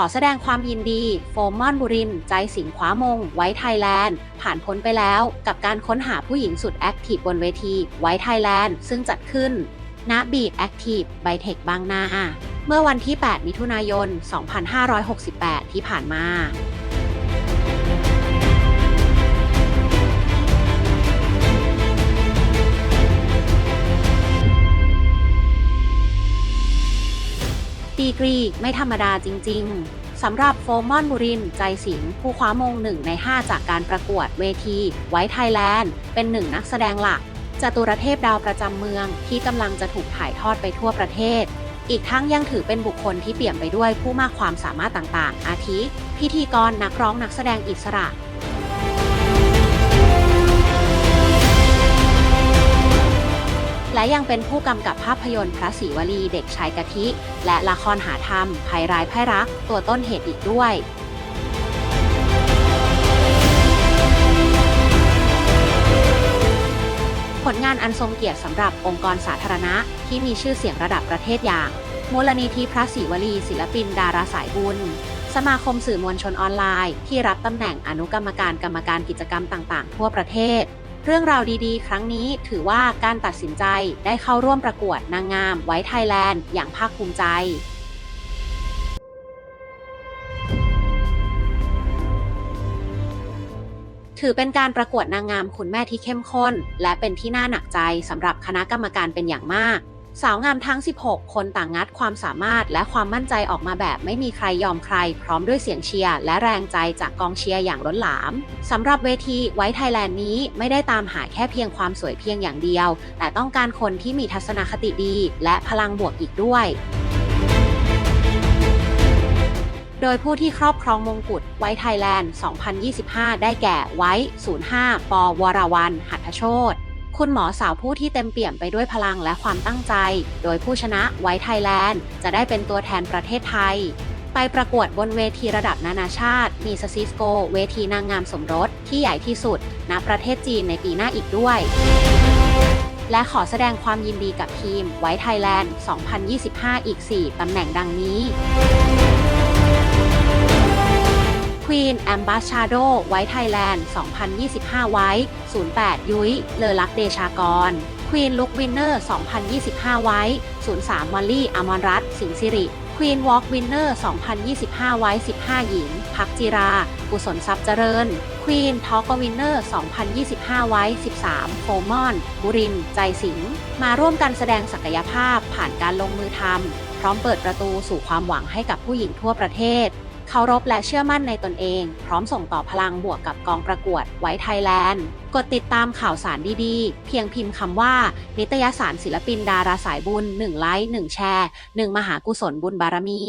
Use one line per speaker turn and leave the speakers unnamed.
ขอแสดงความยินดี โฟมมอนบุริน ใจสิงข้ามง ไว้ไทยแลนด์ ผ่านพ้นไปแล้วกับการค้นหาผู้หญิงสุดแอคทีฟบนเวที ไว้ไทยแลนด์ ซึ่งจัดขึ้นณบีดแอคทีฟไบเทคบางนา เมื่อวันที่ 8 มิถุนายน 2568 ที่ผ่านมา ดีกรีไม่ธรรมดาจริง ๆ สำหรับโฟมอนบุริน ใจสิงผู้คว้ามงหนึ่งใน 5 จากการประกวดเวทีไว้ไทยแลนด์ เป็นหนึ่งนักแสดงหลักจตุรเทพดาวประจำเมืองที่กำลังจะถูกถ่ายทอดไปทั่วประเทศ อีกทั้งยังถือเป็นบุคคลที่เปี่ยมไปด้วยผู้มากความสามารถต่างๆ อาทิ พิธีกรนักร้องนักแสดงอิสระ และยังเป็นผู้กำกับภาพยนตร์พระศรีวลีเด็กชายกะทิ และละครหาธรรมภัยร้ายไพ่รัก ตัวต้นเหตุอีกด้วยผลงานอันทรงเกียรติสำหรับองค์กรสาธารณะ ที่มีชื่อเสียงระดับประเทศอย่างมูลนิธิพระศรีวลี ศิลปิน ดาราสายบุญ สมาคมสื่อมวลชนออนไลน์ ที่รับตำแหน่งอนุกรรมการกรรมการกิจกรรมต่าง ๆ ทั่วประเทศ เรื่องราวดีๆ ครั้งนี้ถือว่าการตัดสินใจได้เข้าร่วมประกวดนางงามไว้ไทยแลนด์อย่างภาคภูมิใจถือเป็นการประกวดนางงามคุณแม่ที่เข้มข้น และเป็นที่น่าหนักใจสำหรับคณะกรรมการเป็นอย่างมาก สาวงามทั้ง 16 คนต่างงัดความสามารถและความมั่นใจออกมาแบบไม่มีใครยอมใคร พร้อมด้วยเสียงเชียร์และแรงใจจากกองเชียร์อย่างล้นหลามสำหรับเวทีไว้ไทยแลนด์นี้ไม่ได้ตามหาแค่เพียงความสวยเพียงอย่างเดียว แต่ต้องการคนที่มีทัศนคติดี และพลังบวกอีกด้วยโดยผู้ที่ครอบครองมงกุฎไว้ไทยแลนด์ 2025 ได้แก่ไว้05 ปวรวัน หัตถโชต คุณหมอสาวผู้ที่เต็มเปี่ยมไปด้วยพลังและความตั้งใจ โดยผู้ชนะไว้ไทยแลนด์ จะได้เป็นตัวแทนประเทศไทย ไปประกวดบนเวทีระดับนานาชาติ มีสซิสโก เวทีนางงามสมรส ที่ใหญ่ที่สุด ณ ประเทศจีนในปีหน้าอีกด้วย และขอแสดงความยินดีกับทีมไว้ไทยแลนด์ 2025 อีก 4 ตำแหน่งดังนี้ Queen Ambassador ไว้ไทยแลนด์ 2025 ไว้ 08 ยุ้ย เลอลักเดชากร Queen Look Winner 2025 ไว้ 03 มอลลี่ อมรรัตน์ สิงสิริ Queen Walk Winner 2025 ไว้ 15 หญิง พักจิรา กุศลทรัพย์เจริญ Queen Talk Winner 2025 ไว้ 13 โฟมอน บุริน ใจสิงห์มาร่วมกันแสดงศักยภาพผ่านการลงมือทำ พร้อมเปิดประตูสู่ความหวังให้กับผู้หญิงทั่วประเทศ เคารพและเชื่อมั่นในตนเอง พร้อมส่งต่อพลังบวกกับกองประกวดไว้ไทยแลนด์ กดติดตามข่าวสารดีๆ เพียงพิมพ์คำว่า นิตยสารศิลปินดาราสายบุญ 1 ไลค์ 1 แชร์ 1 มหากุศลบุญบารมี